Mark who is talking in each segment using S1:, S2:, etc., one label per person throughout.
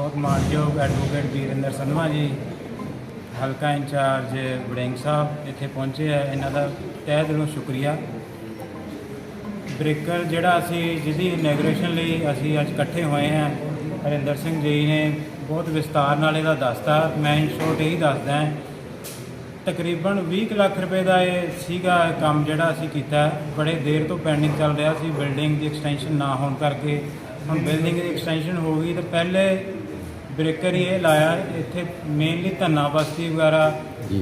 S1: ਬਹੁਤ ਮਾਣਯੋਗ ਐਡਵੋਕੇਟ ਵੀਰਿੰਦਰ ਸੰਧਵਾ ਜੀ, ਹਲਕਾ ਇੰਚਾਰਜ ਵੜਿੰਗ ਸਾਹਿਬ ਇੱਥੇ ਪਹੁੰਚੇ ਆ, ਇਹਨਾਂ ਦਾ ਤਹਿ ਦਿਲੋਂ ਸ਼ੁਕਰੀਆ। ਬ੍ਰੇਕਰ ਜਿਹੜਾ ਅਸੀਂ, ਜਿਹਦੀ ਇਨੈਗਰੇਸ਼ਨ ਲਈ ਅਸੀਂ ਅੱਜ ਇਕੱਠੇ ਹੋਏ ਹਾਂ, ਹਰਿੰਦਰ ਸਿੰਘ ਜੀ ਨੇ ਬਹੁਤ ਵਿਸਤਾਰ ਨਾਲ ਇਹਦਾ ਦੱਸਤਾ, ਮੈਂ ਇਨ ਸ਼ੋਰਟ ਇਹੀ ਦੱਸਦਾ ਤਕਰੀਬਨ 20 ਕੁ ਲੱਖ ਰੁਪਏ ਦਾ ਇਹ ਸੀਗਾ ਕੰਮ ਜਿਹੜਾ ਅਸੀਂ ਕੀਤਾ, ਬੜੇ ਦੇਰ ਤੋਂ ਪੈਂਡਿੰਗ ਚੱਲ ਰਿਹਾ ਸੀ ਬਿਲਡਿੰਗ ਦੀ ਐਕਸਟੈਂਸ਼ਨ ਨਾ ਹੋਣ ਕਰਕੇ, ਹੁਣ ਬਿਲਡਿੰਗ ਦੀ ਐਕਸਟੈਂਸ਼ਨ ਹੋ ਗਈ, ਤਾਂ ਪਹਿਲੇ ਬ੍ਰੇਕਰ ਹੀ ਇਹ ਲਾਇਆ। ਇੱਥੇ ਮੇਨਲੀ ਧੰਨਾ ਬਸਤੀ ਵਗੈਰਾ।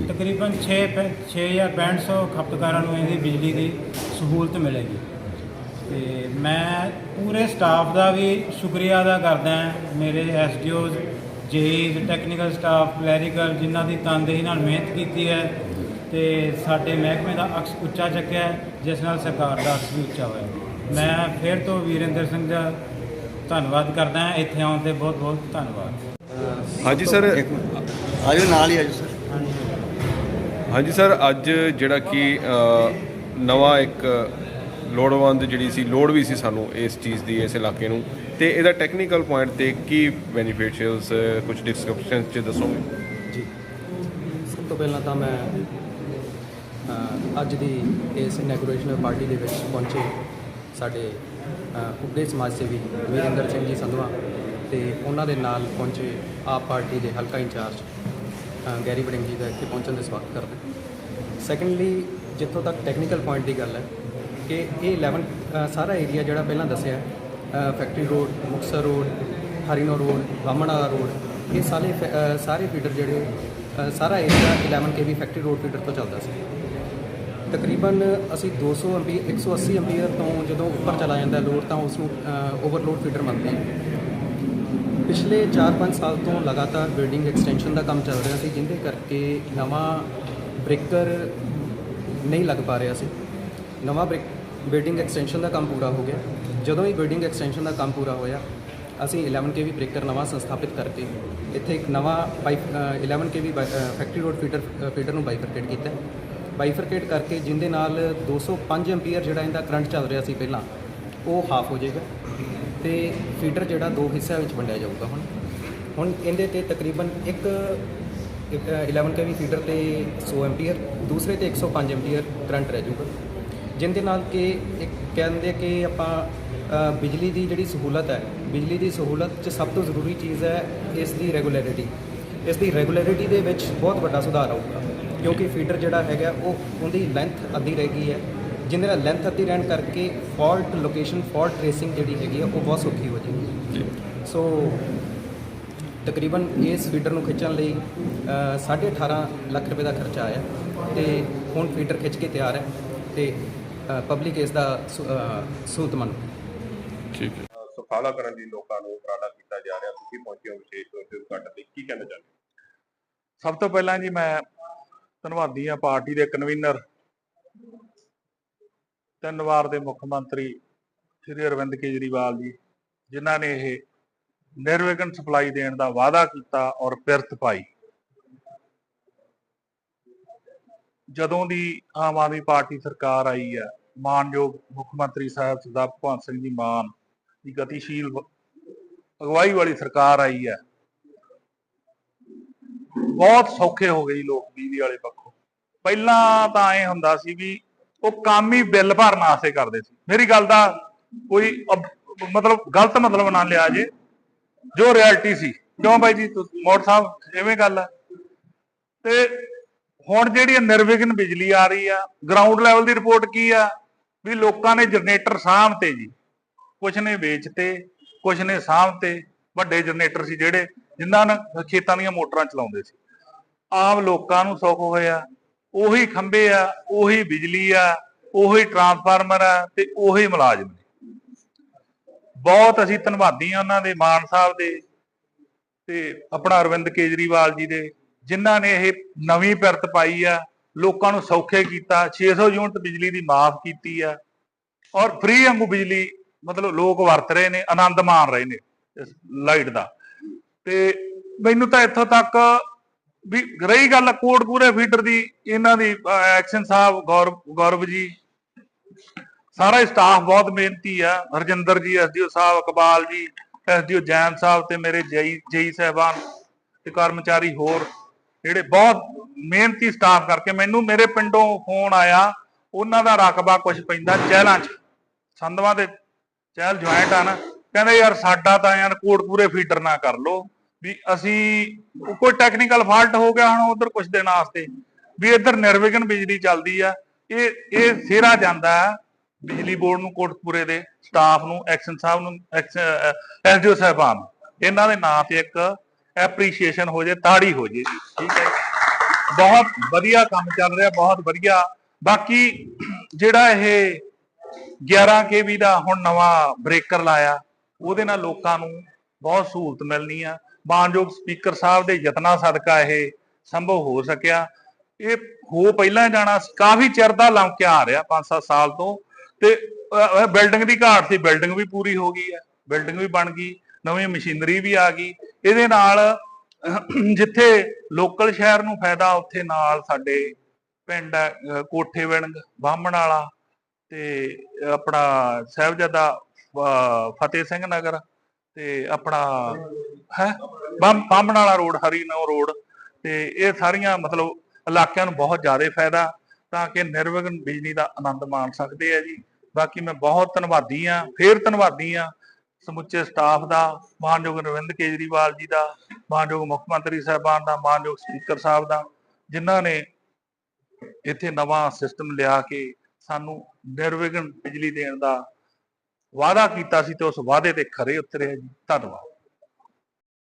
S1: ਤਕਰੀਬਨ 6 6 ਜਾਂ 6500 ਖਪਤਕਾਰਾਂ ਨੂੰ ਇਹਦੀ ਬਿਜਲੀ ਦੀ ਸਹੂਲਤ ਮਿਲੇਗੀ। ਤੇ ਮੈਂ ਪੂਰੇ ਸਟਾਫ ਦਾ ਵੀ ਸ਼ੁਕਰੀਆ ਅਦਾ ਕਰਦਾ ਹਾਂ। ਮੇਰੇ SDOs JEs technical staff clerical ਜਿਨ੍ਹਾਂ ਦੀ ਤਨਦੇਹੀ ਨਾਲ ਮਿਹਨਤ ਕੀਤੀ ਹੈ। ਤੇ ਸਾਡੇ ਮਹਿਕਮੇ ਦਾ ਅਕਸ ਉੱਚਾ ਚੱਕਿਆ ਹੈ, ਜਿਸ ਨਾਲ ਸਰਕਾਰ ਦਾ ਅਕਸ ਵੀ ਉੱਚਾ ਹੋਇਆ। ਮੈਂ ਫਿਰ ਤੋਂ ਵੀਰਿੰਦਰ ਸਿੰਘ ਦਾ ਧੰਨਵਾਦ ਕਰਦਾ ਹਾਂ। ਇੱਥੇ ਆਉਣ ਤੇ ਬਹੁਤ ਬਹੁਤ ਧੰਨਵਾਦ।
S2: ਹਾਂਜੀ ਸਰ।
S3: ਆਜੋ ਨਾਲ ਹੀ ਆਜੋ ਸਰ।
S2: ਹਾਂਜੀ ਸਰ ਅੱਜ ਜਿਹੜਾ ਕਿ ਅ, ਨਵਾਂ ਇੱਕ ਲੋੜਵੰਦ ਜਿਹੜੀ ਸੀ ਲੋੜ ਵੀ ਸੀ ਸਾਨੂੰ ਇਸ ਚੀਜ਼ ਦੀ ਇਸ ਇਲਾਕੇ ਨੂੰ। ਤੇ ਇਹਦਾ ਟੈਕਨੀਕਲ ਪੁਆਇੰਟ ਤੇ ਕੀ ਬੈਨੀਫਿਸ਼ੀਅਲਸ ਕੁਝ ਡਿਸਕ੍ਰਿਪਸ਼ਨ ਚ ਦੱਸੋਗੇ?
S4: ਜੀ। ਸਭ ਤੋਂ ਪਹਿਲਾਂ ਤਾਂ ਮੈਂ ਅ, ਅੱਜ ਦੀ ਇਸ ਇਨੈਗੋਰੇਸ਼ਨ ਪਾਰਟੀ ਦੇ ਵਿੱਚ ਪਹੁੰਚੇ ਸਾਡੇ ਉੱਘੇ ਸਮਾਜ ਸੇਵੀ ਵੀਰਿੰਦਰ ਸਿੰਘ ਜੀ ਸੰਧਵਾ ਤੇ ਉਹਨਾਂ ਦੇ ਨਾਲ ਪਹੁੰਚੇ ਆਪ ਪਾਰਟੀ ਦੇ ਹਲਕਾ ਇੰਚਾਰਜ ਗੈਰੀ ਬੜਿੰਗ ਜੀ ਦਾ ਇੱਥੇ ਪਹੁੰਚਣ ਦੇ ਸਵਾਗਤ ਕਰਦੇ ਸੈਕੰਡਲੀ ਜਿੱਥੋਂ ਤੱਕ ਟੈਕਨੀਕਲ ਪੁਆਇੰਟ ਦੀ ਗੱਲ ਹੈ ਕਿ ਇਹ 11 ਸਾਰਾ ਏਰੀਆ ਜਿਹੜਾ ਪਹਿਲਾਂ ਦੱਸਿਆ factory road Muktsar road Harinau road Bahmana road ਇਹ ਸਾਰੇ ਫੈ- ਸਾਰੇ ਫੀਡਰ ਜਿਹੜੇ ਸਾਰਾ area 11 KV factory road feeder ਤੋਂ ਚੱਲਦਾ ਸੀ। ਤਕਰੀਬਨ ਅਸੀਂ 200 ਐਮਪੀ 180 ਐਮਪੀਅਰ ਤੋਂ ਜਦੋਂ ਉੱਪਰ ਚਲਾ ਜਾਂਦਾ ਲੋਡ, ਤਾਂ ਉਸ ਨੂੰ ਓਵਰਲੋਡ ਫੀਡਰ ਮੰਨਦੇ ਹਾਂ। ਪਿਛਲੇ 4-5 ਸਾਲ ਤੋਂ ਲਗਾਤਾਰ ਬਿਲਡਿੰਗ ਐਕਸਟੈਂਸ਼ਨ ਦਾ ਕੰਮ ਚੱਲ ਰਿਹਾ ਸੀ ਜਿੰਦੇ ਕਰਕੇ ਨਵਾਂ ਬ੍ਰੇਕਰ ਨਹੀਂ ਲੱਗ ਪਾ ਰਿਹਾ ਸੀ। ਨਵਾਂ ਬ੍ਰੇਕ ਬਿਲਡਿੰਗ ਐਕਸਟੈਂਸ਼ਨ ਦਾ ਕੰਮ ਪੂਰਾ ਹੋ ਗਿਆ। ਜਦੋਂ ਹੀ ਬਿਲਡਿੰਗ ਐਕਸਟੈਂਸ਼ਨ ਦਾ ਕੰਮ ਪੂਰਾ ਹੋਇਆ, ਅਸੀਂ 11 ਕੇਵੀ ਬ੍ਰੇਕਰ ਨਵਾਂ ਸੰਸਥਾਪਿਤ ਕਰਕੇ ਇੱਥੇ ਇੱਕ ਨਵਾਂ bike 11 KV factory road feeder feeder ਨੂੰ ਬਾਈਫਰਕੇਟ ਕੀਤਾ। ਬਾਈਫਰਕੇਟ ਕਰਕੇ ਜਿੰਦੇ ਨਾਲ 205 ਐਂਪੀਅਰ ਜਿਹੜਾ ਇਹਦਾ ਕਰੰਟ ਚੱਲ ਰਿਹਾ ਸੀ ਪਹਿਲਾਂ, ਉਹ ਹਾਫ ਹੋ ਜਾਏਗਾ ਤੇ ਫੀਡਰ ਜਿਹੜਾ ਦੋ ਹਿੱਸਿਆਂ ਵਿੱਚ ਵੰਡਿਆ ਜਾਊਗਾ ਹੁਣ। ਹੁਣ ਇਹਦੇ ਤੇ ਤਕਰੀਬਨ ਇੱਕ ਇੱਕ 11 ਕੇਵੀ ਫੀਡਰ ਤੇ 100 ਐਂਪੀਅਰ, ਦੂਸਰੇ ਤੇ 105 ਐਂਪੀਅਰ ਕਰੰਟ ਰਹਿ ਜਾਊਗਾ। ਜਿੰਦੇ ਨਾਲ ਕਿ ਇੱਕ ਕਹਿੰਦੇ ਕਿ ਆਪਾਂ ਬਿਜਲੀ ਦੀ ਜਿਹੜੀ ਸਹੂਲਤ ਹੈ, ਬਿਜਲੀ ਦੀ ਸਹੂਲਤ 'ਚ ਸਭ ਤੋਂ ਜ਼ਰੂਰੀ ਚੀਜ਼ ਹੈ ਇਸ ਦੀ ਰੈਗੂਲਰਿਟੀ ਇਸ ਦੀ ਰੈਗੂਲਰਿਟੀ ਦੇ ਵਿੱਚ ਬਹੁਤ ਵੱਡਾ ਸੁਧਾਰ ਆਊਗਾ। ਕਿਉਂਕਿ ਫੀਡਰ ਜਿਹੜਾ ਹੈਗਾ ਉਹ ਉਹਦੀ ਲੈਂਥ ਅੱਧੀ ਰਹਿ ਗਈ ਹੈ। ਜਿਹਦੇ ਨਾਲ ਲੈਂਥ ਅੱਧੀ ਰਹਿਣ ਕਰਕੇ ਫਾਲਟ ਲੋਕੇਸ਼ਨ ਫਾਲਟ ਟ੍ਰੇਸਿੰਗ ਜਿਹੜੀ ਹੈਗੀ ਆ ਉਹ ਬਹੁਤ ਸੌਖੀ ਹੋ ਜਾਏਗੀ। ਸੋ ਤਕਰੀਬਨ ਇਸ ਫੀਡਰ ਨੂੰ ਖਿੱਚਣ ਲਈ ਅ, ਸਾਢੇ 18 ਲੱਖ ਰੁਪਏ ਦਾ ਖਰਚਾ ਆਇਆ ਤੇ ਹੁਣ ਫੀਡਰ ਖਿੱਚ ਕੇ ਤਿਆਰ ਹੈ ਤੇ ਪਬਲਿਕ ਇਸ ਦਾ ਸੁ- ਅ, ਸਹੂਲਤਮੰਦ
S2: ਠੀਕ ਹੈ।
S5: ਸੁਖਾਲਾ ਕਰਨ ਲਈ ਲੋਕਾਂ ਨੂੰ ਉਪਰਾਲਾ ਕੀਤਾ ਜਾ ਰਿਹਾ। ਤੁਸੀਂ ਪਹੁੰਚੇ ਹੋ ਵਿਸ਼ੇਸ਼ ਤੌਰ ਤੇ ਉਦਘਾਟਨ ਲਈ। ਕੀ ਕਹਿਣਾ ਚਾਹੁੰਦੇ ਹੋ?
S6: ਸਭ ਤੋਂ ਪਹਿਲਾਂ ਜੀ ਮੈਂ ਧੰਨਵਾਦੀ ਆ ਪਾਰਟੀ ਦੇ ਕਨਵੀਨਰ ਤਿੰਨ ਵਾਰ ਦੇ ਮੁੱਖ ਮੰਤਰੀ ਸ਼੍ਰੀ ਅਰਵਿੰਦ ਕੇਜਰੀਵਾਲ ਜੀ, ਜਿਨ੍ਹਾਂ ਨੇ ਇਹ ਨਿਰਵਿਘਨ ਸਪਲਾਈ ਦੇਣ ਦਾ ਵਾਅਦਾ ਕੀਤਾ ਔਰ ਪਿਰਤ ਪਾਈ। ਜਦੋਂ ਦੀ ਆਮ ਆਦਮੀ ਪਾਰਟੀ ਸਰਕਾਰ ਆਈ ਹੈ, ਮਾਨਯੋਗ ਮੁੱਖ ਮੰਤਰੀ ਸਾਹਿਬ ਸਰਦਾਰ ਭਗਵੰਤ ਸਿੰਘ ਜੀ ਮਾਨ ਦੀ ਗਤੀਸ਼ੀਲ ਅਗਵਾਈ ਵਾਲੀ ਸਰਕਾਰ ਆਈ ਹੈ ਬਹੁਤ ਸੌਖੇ ਹੋ ਗਏ ਜੀ ਲੋਕ ਬਿਜਲੀ ਵਾਲੇ ਪੱਖੋਂ। ਪਹਿਲਾਂ ਤਾਂ ਐ ਹੁੰਦਾ ਸੀ ਵੀ ਉਹ ਕੰਮ ਹੀ ਬਿੱਲ ਭਰਨ ਆਸੇ ਕਰਦੇ ਸੀ। ਮੇਰੀ ਗੱਲ ਦਾ ਕੋਈ ਮਤਲਬ ਗਲਤ ਮਤਲਬ ਨਾ ਲਿਆ ਜੇ, ਜੋ ਰਿਐਲਿਟੀ ਸੀ। ਕਿਉਂ ਬਾਈ ਜੀ ਮੋੜ ਸਾਹਿਬ, ਐਵੇਂ ਗੱਲ ਆ। ਤੇ ਹੁਣ ਜਿਹੜੀ ਨਿਰਵਿਘਨ ਬਿਜਲੀ ਆ ਰਹੀ ਆ ਗਰਾਊਂਡ ਲੈਵਲ ਦੀ ਰਿਪੋਰਟ ਕੀ ਆ? ਵੀ ਲੋਕਾਂ ਨੇ ਜਨਰੇਟਰ ਸਾਂਭਤੇ ਜੀ। ਕੁਝ ਨੇ ਵੇਚਤੇ ਕੁਝ ਨੇ ਸਾਂਭਤੇ। ਵੱਡੇ ਜਨਰੇਟਰ ਸੀ ਜਿਹੜੇ ਜਿਨ੍ਹਾਂ ਨਾਲ ਖੇਤਾਂ ਦੀਆਂ ਮੋਟਰਾਂ ਚਲਾਉਂਦੇ ਸੀ। ਆਮ ਲੋਕਾਂ ਨੂੰ ਸੁੱਖ ਹੋਇਆ, ਉਹੀ ਖੰਭੇ ਆ, ਉਹੀ ਬਿਜਲੀ ਆ, ਉਹੀ ਟਰਾਂਸਫਾਰਮਰ ਆ ਤੇ ਉਹੀ ਮੁਲਾਜ਼ਮ ਨੇ। ਬਹੁਤ ਅਸੀਂ ਧੰਨਵਾਦੀ ਆ ਉਹਨਾਂ ਦੇ ਮਾਨ ਸਾਹਿਬ ਦੇ ਤੇ ਆਪਣਾ ਅਰਵਿੰਦ ਕੇਜਰੀਵਾਲ ਜੀ ਦੇ, ਜਿਨ੍ਹਾਂ ਨੇ ਇਹ ਨਵੀਂ ਪਿਰਤ ਪਾਈ ਆ, ਲੋਕਾਂ ਨੂੰ ਸੌਖੇ ਕੀਤਾ 600 ਯੂਨਿਟ ਬਿਜਲੀ ਦੀ ਮਾਫ ਕੀਤੀ ਆ। ਔਰ ਫ੍ਰੀ ਵਾਂਗੂ ਬਿਜਲੀ, ਮਤਲਬ ਲੋਕ ਵਰਤ ਰਹੇ ਨੇ ਆਨੰਦ ਮਾਣ ਰਹੇ ਨੇ। ਲਾਈਟ ਦਾ। ਤੇ ਮੈਨੂੰ ਤਾਂ ਇੱਥੋਂ ਤੱਕ ਵੀ ਰਹੀ ਗੱਲ ਕੋਟਪੂਰੇ ਫੀਡਰ ਦੀ, ਇਹਨਾਂ ਦੀ ਐਕਸ਼ਨ ਸਾਹਿਬ, ਗੌਰਵ ਗੌਰਵ ਜੀ। ਸਾਰਾ ਸਟਾਫ ਬਹੁਤ ਮਿਹਨਤੀ ਆ। ਹਰਜਿੰਦਰ ਜੀ ਐਸਡੀਓ ਸਾਹਿਬ ਇਕਬਾਲ ਜੀ ਐਸਡੀਓ ਜੈਨ ਸਾਹਿਬ ਤੇ ਮੇਰੇ ਜਈ ਜਈ ਸਾਹਿਬਾਨ ਤੇ ਕਰਮਚਾਰੀ ਹੋਰ, ਜਿਹੜੇ ਬਹੁਤ ਮਿਹਨਤੀ ਸਟਾਫ ਕਰਕੇ ਮੈਨੂੰ ਮੇਰੇ ਪਿੰਡੋਂ ਫੋਨ ਆਇਆ, ਉਹਨਾਂ ਦਾ ਰਕਬਾ ਕੁਝ ਪੈਂਦਾ ਚਹਿਲਾਂ 'ਚ। ਸੰਧਵਾਂ ਦੇ ਚਹਿਲ ਜੁਆਇੰਟ ਆ ਨਾ। ਕਹਿੰਦੇ ਯਾਰ ਸਾਡਾ ਤਾਂ ਯਾਰ ਕੋਟਪੂਰੇ ਫੀਡਰ ਨਾ ਕਰ ਲੋ ਵੀ ਅਸੀਂ ਕੋਈ ਟੈਕਨੀਕਲ ਫਾਲਟ ਹੋ ਗਿਆ ਹੁਣ ਉਧਰ ਕੁਝ ਦਿਨ ਵਾਸਤੇ, ਵੀ ਇੱਧਰ ਨਿਰਵਿਘਨ ਬਿਜਲੀ ਚੱਲਦੀ ਆ, ਇਹ ਇਹ ਸਿਹਰਾ ਜਾਂਦਾ ਹੈ ਬਿਜਲੀ ਬੋਰਡ ਨੂੰ ਕੋਟਪੂਰੇ ਦੇ ਸਟਾਫ ਨੂੰ, ਐਕਸ਼ਨ ਸਾਹਿਬ ਨੂੰ ਐਸਡੀਓ ਸਾਹਿਬਾਨ ਇਹਨਾਂ ਦੇ ਨਾਂ ਤੇ ਇੱਕ ਐਪਰੀਸ਼ੀਏਸ਼ਨ ਹੋ ਜੇ, ਤਾੜੀ ਹੋ ਜੇ। ਠੀਕ ਹੈ ਬਹੁਤ ਵਧੀਆ ਕੰਮ ਚੱਲ ਰਿਹਾ, ਬਹੁਤ ਵਧੀਆ। ਬਾਕੀ ਜਿਹੜਾ ਇਹ 11 ਕੇਵੀ ਦਾ ਹੁਣ ਨਵਾਂ ਬ੍ਰੇਕਰ ਲਾਇਆ ਉਹਦੇ ਨਾਲ ਲੋਕਾਂ ਨੂੰ ਬਹੁਤ ਸਹੂਲਤ ਮਿਲਣੀ ਆ। ਮਾਨਯੋਗ ਸਪੀਕਰ ਸਾਹਿਬ ਦੇ ਯਤਨਾਂ ਸਦਕਾ ਇਹ ਸੰਭਵ ਹੋ ਸਕਿਆ। ਇਹ ਹੋ ਪਹਿਲਾਂ ਜਾਣਾ ਕਾਫੀ ਚਿਰ ਦਾ ਲੰਕਿਆ ਆ ਰਿਹਾ 5-7 ਸਾਲ ਤੋਂ। ਤੇ ਬਿਲਡਿੰਗ ਦੀ ਘਾਟ ਸੀ। ਬਿਲਡਿੰਗ ਵੀ ਪੂਰੀ ਹੋ ਗਈ ਹੈ ਬਿਲਡਿੰਗ ਵੀ ਬਣ ਗਈ। ਨਵੀਂ ਮਸ਼ੀਨਰੀ ਵੀ ਆ ਗਈ। ਇਹਦੇ ਨਾਲ ਜਿੱਥੇ ਲੋਕਲ ਸ਼ਹਿਰ ਨੂੰ ਫਾਇਦਾ ਉੱਥੇ ਨਾਲ ਸਾਡੇ ਪਿੰਡ ਹੈ, ਕੋਠੇ ਵਿੰਗ ਬਾਹਮਣ ਵਾਲਾ ਤੇ ਆਪਣਾ ਸਾਹਿਬਜ਼ਾਦਾ ਫਤਿਹ ਸਿੰਘ ਨਗਰ ਤੇ ਆਪਣਾ, ਹੈ? ਬਾਹਮਣ ਵਾਲਾ ਰੋਡ ਹਰੀਨੋ ਰੋਡ ਤੇ ਇਹ ਸਾਰੀਆਂ ਮਤਲਬ ਇਲਾਕਿਆਂ ਨੂੰ ਬਹੁਤ ਜ਼ਿਆਦਾ ਫਾਇਦਾ ਤਾਂ ਕਿ ਨਿਰਵਿਘਨ ਬਿਜਲੀ ਦਾ ਆਨੰਦ ਮਾਣ ਸਕਦੇ ਆ ਜੀ। ਬਾਕੀ ਮੈਂ ਬਹੁਤ ਧੰਨਵਾਦੀ ਆ ਫੇਰ ਧੰਨਵਾਦੀ ਆ ਸਮੁੱਚੇ ਸਟਾਫ ਦਾ, ਮਾਨਯੋਗ ਅਰਵਿੰਦ ਕੇਜਰੀਵਾਲ ਜੀ ਦਾ, ਮਾਨਯੋਗ ਮੁੱਖ ਮੰਤਰੀ ਸਾਹਿਬਾਨ ਦਾ, ਮਾਨਯੋਗ ਸਪੀਕਰ ਸਾਹਿਬ ਦਾ, ਜਿਨ੍ਹਾਂ ਨੇ ਇੱਥੇ ਨਵਾਂ ਸਿਸਟਮ ਲਿਆ ਕੇ ਸਾਨੂੰ ਨਿਰਵਿਘਨ ਬਿਜਲੀ ਦੇਣ ਦਾ ਵਾਅਦਾ ਕੀਤਾ ਸੀ ਤੇ ਉਸ ਵਾਅਦੇ ਤੇ ਖਰੇ ਉਤਰੇ ਜੀ। ਧੰਨਵਾਦ।